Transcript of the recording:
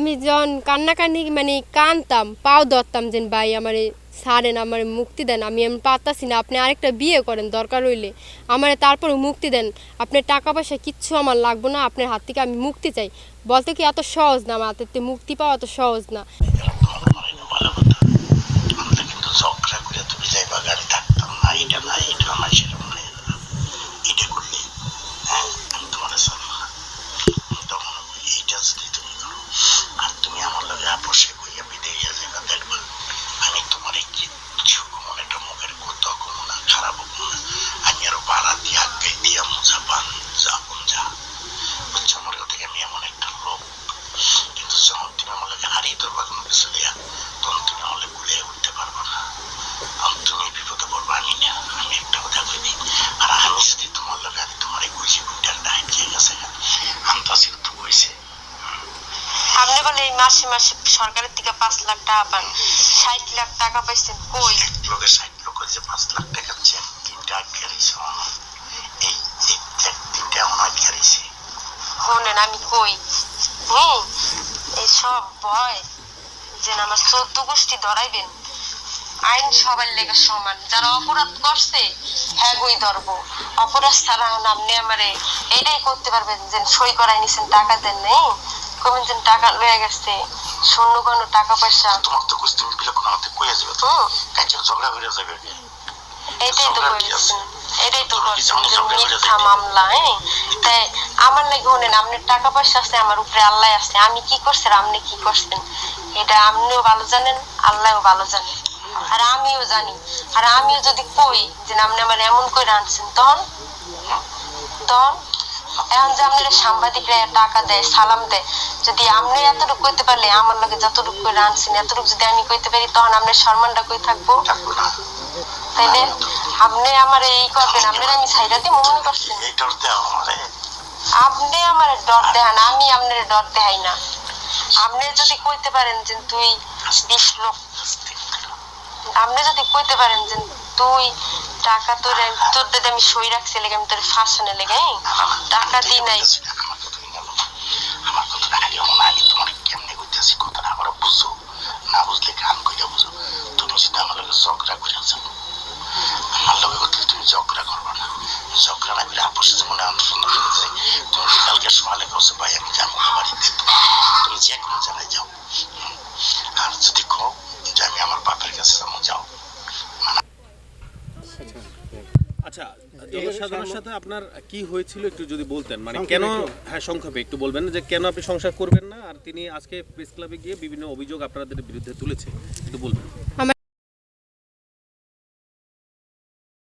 আমি যখন কান্নাকান্নি মানে কানতাম, পাও ধরতাম যে ভাই আমার ছাড়েন, আমার মুক্তি দেন, আমি এমন পারতাছি না। আপনি আরেকটা বিয়ে করেন, দরকার হইলে। আমার তারপর মুক্তি দেন। আপনার টাকা পয়সা কিচ্ছু আমার লাগবো না, আপনার হাত থেকে আমি মুক্তি চাই। বলতে কি এত সহজ না? আমার হাতের মুক্তি পাওয়া এত সহজ না ভালো কথা আমরা কিন্তু ঝগড়া করে তুমি যাইবা গাড়ি থাকতাম না এটা না এটা না সেটা না এটা করলে হ্যাঁ আমি তোমার চলবো না তখন এইটা যদি তুমি করো আর তুমি আমার লগে আপোষে কইয়া বিদেয় যাইবা দেখবা আমি তোমার কিচ্ছু মনে একটা মুখের কথা কমো না খারাপ হব না আমি আরও বাড়া দিয়া গাই দিয়া মোজা বান যা কোন যা বুঝছ আমার কথা আমি এমন একটা লোক কিন্তু যখন তুমি আমার লগে হারিয়ে ধরবা কোনো কিছু দিয়া তখন তুমি আমাকে গুলিয়ে উঠতে পারব না। আর তুমি বিপদে পড়ব আমি না আমি একটা কথা কই দিই আর আমি যদি তোমার লগে আমি তোমার কইছি বুটার ডাইন ঠিক আছে আন্তাসি তো কইছে আপনি বলে এই মাসে মাসে সরকারের থেকে পাঁচ লাখ টাকা পান। ষাট লাখ টাকা পাইছেন কই? লোকের ষাট লোক যে পাঁচ লাখ টাকা চেন তিনটা আটকে রয়েছে এই তিনটা আমার আটকে রয়েছে শোনেন আমি কই? হ্যাঁ এই সব ভয়। যে আমার চোদ্দ গোষ্ঠী ধরাইবেন আইন সবার লেগে সমান। যারা অপরাধ করছে হ্যাঁ গই ধরব। অপরাধ ছাড়া আপনি আমারে। এটাই করতে পারবেন যে সই করাই নিছেন টাকা দেন নেই। কমেন যে টাকা লয়ে গেছে শূন্য কোনো টাকা পয়সা। তোমার তো কুস্তি কোনো আমাদের কইয়া যাবে তো? হুম। কাজে ঝগড়া হয়ে যাবে। এটাই তো এটাই তো মিথ্যা মামলা হ্যাঁ? তাই আমার নাকি শুনেন আপনার টাকা পয়সা আছে আমার উপরে আল্লাহ আছে। আমি কি করছেন আপনি কি করছেন? এটা আপনিও ভালো জানেন আল্লাহও ভালো জানেন আর আমিও জানি। আর আমিও যদি কই যে আপনি আমার এমন করে আনছেন তখন? তখন? এখন যে আপনার সাংবাদিকরা টাকা দেয় সালাম দেয়। যদি আপনি এতটুকু কইতে পারলে আমার লগে যতটুকু করে আনছেন এতটুকু যদি আমি কইতে পারি তখন আপনার সম্মানটা কই থাকব? তাইলে আপনি আমার এই করবেন আপনার আমি ছাইরা দিয়ে মনে করছেন? আপনি আমার ডর দেখান আমি আপনার ডর দেখাই না। আপনি যদি কইতে পারেন যে তুই বিশ লোক আপনি যদি কইতে পারেন যে তুই টাকা তোর তোর দাদা আমি সই রাখছি লেগে আমি তোর ফাঁসানে লেগে? টাকা দিই নাই। আমার আমি তোমার কেমনে বুঝো না বুঝলে বুঝো। তুমি যদি আমার ঝগড়া করে আমার কথা তুমি করবে না। ঝগড়া না আপোষ মনে করেছে তুমি কালকে সকালে বসে ভাই, আমি যাব বাড়িতে তুমি যে কোনো জায়গায় যাও হুম। আর যদি কও যে আমি আমার বাপের কাছে যাব যাও আচ্ছা জনসাধারণের সাথে আপনার কি হয়েছিল একটু যদি বলতেন? মানে কেন হ্যাঁ সংক্ষেপে একটু বলবেন যে কেন আপনি সংসার করবেন না? আর তিনি আজকে প্রেস ক্লাবে গিয়ে বিভিন্ন অভিযোগ আপনাদের বিরুদ্ধে তুলেছে। একটু বলবেন। আমার